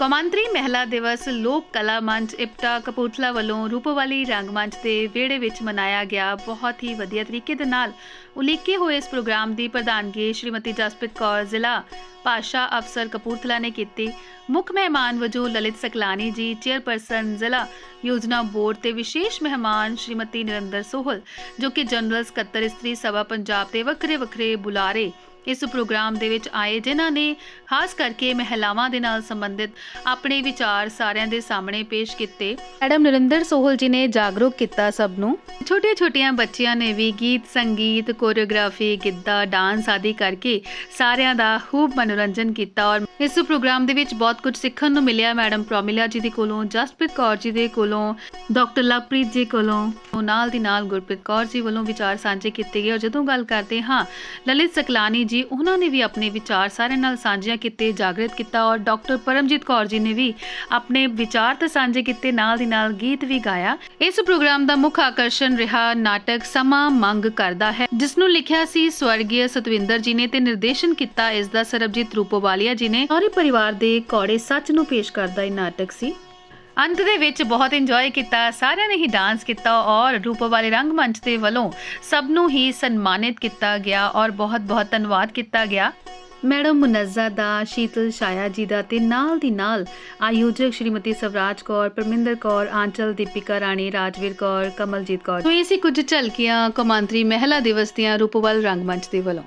ਕੌਮਾਂਤਰੀ ਮਹਿਲਾ ਦਿਵਸ ਲੋਕ ਕਲਾ ਮੰਚ ਇਪਟਾ ਕਪੂਰਥਲਾ ਵੱਲੋਂ ਰੂਪਵਾਲੀ ਰੰਗਮੰਚ ਦੇ ਵਿਹੜੇ ਵਿੱਚ ਮਨਾਇਆ ਗਿਆ। ਬਹੁਤ ਹੀ ਵਧੀਆ ਤਰੀਕੇ ਦੇ ਨਾਲ ਉਲੀਕੇ ਹੋਏ ਇਸ ਪ੍ਰੋਗਰਾਮ ਦੀ ਪ੍ਰਧਾਨਗੀ ਸ਼੍ਰੀਮਤੀ ਜਸਪ੍ਰੀਤ ਕੌਰ, ਜ਼ਿਲ੍ਹਾ ਭਾਸ਼ਾ ਅਫਸਰ ਕਪੂਰਥਲਾ ਨੇ ਕੀਤੀ। ਮੁੱਖ ਮਹਿਮਾਨ ਵਜੋਂ ਲਲਿਤ ਸਕਲਾਨੀ ਜੀ, ਚੇਅਰਪਰਸਨ ਜ਼ਿਲ੍ਹਾ ਯੋਜਨਾ ਬੋਰਡ ਤੇ ਵਿਸ਼ੇਸ਼ ਮਹਿਮਾਨ ਸ਼੍ਰੀਮਤੀ ਨਰਿੰਦਰ ਸੋਹਲ, ਜੋ ਕਿ ਜਨਰਲ ਸਕੱਤਰ, ਇਸਤਰੀ ਸਭਾ, ਪੰਜਾਬ ਦੇ ਵੱਖਰੇ ਵੱਖਰੇ ਬੁਲਾਰੇ ਇਸ ਪ੍ਰੋਗਰਾਮ ਦੇ ਵਿੱਚ ਆਏ ਜਿਨ੍ਹਾਂ ਨੇ ਖਾਸ ਕਰਕੇ ਮਹਿਲਾਵਾਂ ਦੇ ਨਾਲ ਸੰਬੰਧਿਤ ਆਪਣੇ ਵਿਚਾਰ ਸਾਰਿਆਂ ਦੇ ਸਾਹਮਣੇ ਪੇਸ਼ ਕੀਤੇ। ਮੈਡਮ ਨਰਿੰਦਰ ਸੋਹਲ ਜੀ ਨੇ ਜਾਗਰੂਕ ਕੀਤਾ ਸਭ ਨੂੰ। ਛੋਟੀਆਂ ਛੋਟੀਆਂ ਬੱਚਿਆਂ ਨੇ ਵੀ ਗੀਤ, ਸੰਗੀਤ, ਕੋਰੀਓਗ੍ਰਾਫੀ, ਗਿੱਧਾ, ਡਾਂਸ ਆਦਿ ਕਰਕੇ ਸਾਰਿਆਂ ਦਾ ਖੂਬ ਮਨੋਰੰਜਨ ਕੀਤਾ ਔਰ ਇਸ ਪ੍ਰੋਗਰਾਮ ਦੇ ਵਿੱਚ ਬਹੁਤ ਕੁਝ ਸਿੱਖਣ ਨੂੰ ਮਿਲਿਆ ਮੈਡਮ ਪ੍ਰੋਮਿਲਾ ਜੀ ਦੇ ਕੋਲੋਂ, ਜਸਪ੍ਰੀਤ ਕੌਰ ਜੀ ਦੇ ਕੋਲੋਂ, ਡਾਕਟਰ ਲਵਪ੍ਰੀਤ ਜੀ ਕੋਲੋਂ, ਨਾਲ ਦੀ ਨਾਲ ਗੁਰਪ੍ਰੀਤ ਕੌਰ ਜੀ ਵੱਲੋਂ ਵਿਚਾਰ ਸਾਂਝੇ ਕੀਤੇ ਗਏ। ਔਰ ਜਦੋਂ ਗੱਲ ਕਰਦੇ ਹਾਂ, ਲਲਿਤ ਸਕਲਾਨੀ ਜੀ ਉਹਨਾਂ ਨੇ ਵੀ ਆਪਣੇ ਵਿਚਾਰ ਸਾਰਿਆਂ ਨਾਲ ਸਾਂਝਿਆ ਕੀਤੇ, ਜਾਗਰਿਤ ਕੀਤਾ ਔਰ ਡਾਕਟਰ ਪਰਮਜੀਤ ਕੌਰ ਜੀ ਨੇ ਵੀ ਆਪਣੇ ਵਿਚਾਰ ਤੇ ਸਾਂਝੇ ਕੀਤੇ, ਨਾਲ ਦੀ ਨਾਲ ਗੀਤ ਵੀ ਗਾਇਆ। ਇਸ ਪ੍ਰੋਗਰਾਮ ਦਾ ਮੁੱਖ ਆਕਰਸ਼ਣ ਰਿਹਾ ਨਾਟਕ ਸਮਾਂ ਮੰਗ ਕਰਦਾ ਹੈ ਜਿਸ ਨੂੰ ਲਿਖਿਆ ਸੀ ਸਵਰਗੀ ਸਤਵਿੰਦਰ ਜੀ ਨੇ ਤੇ ਨਿਰਦੇਸ਼ਨ ਕੀਤਾ ਇਸ ਦਾ ਸਰਬਜੀਤ ਰੂਪੋਵਾਲੀਆ ਜੀ ਨੇ। ਸਾਰੇ ਪਰਿਵਾਰ ਦੇ ਕੌੜੇ ਸੱਚ ਨੂੰ ਪੇਸ਼ ਕਰਦਾ ਇਹ ਨਾਟਕ ਸੀ। ਅੰਤ ਦੇ ਵਿੱਚ ਬਹੁਤ ਇੰਜੋਏ ਕੀਤਾ, ਸਾਰਿਆਂ ਨੇ ਹੀ ਡਾਂਸ ਕੀਤਾ ਔਰ ਰੂਪ ਵਾਲੇ ਰੰਗਮੰਚ ਦੇ ਵੱਲੋਂ ਸਭ ਨੂੰ ਹੀ ਸਨਮਾਨਿਤ ਕੀਤਾ ਗਿਆ ਔਰ ਬਹੁਤ ਬਹੁਤ ਧੰਨਵਾਦ ਕੀਤਾ ਗਿਆ। ਮੈਡਮ ਮੁਨੱਜ਼ਾ ਦਾ, ਸ਼ੀਤਲ ਸ਼ਾਇਆ ਜੀ ਦਾ ਤੇ ਨਾਲ ਦੀ ਨਾਲ ਆਯੋਜਕ ਸ਼੍ਰੀਮਤੀ ਸਵਰਾਜ ਕੌਰ, ਪਰਮਿੰਦਰ ਕੌਰ, ਆਂਚਲ ਦੀਪਿਕਾ ਰਾਣੀ, ਰਾਜਵੀਰ ਕੌਰ, ਕਮਲਜੀਤ ਕੌਰ। ਸੋ ਸੀ ਕੁਝ ਝਲਕੀਆਂ ਕੌਮਾਂਤਰੀ ਮਹਿਲਾ ਦਿਵਸ ਦੀਆਂ ਰੂਪਵਲ ਰੰਗਮੰਚ ਦੇ ਵੱਲੋਂ।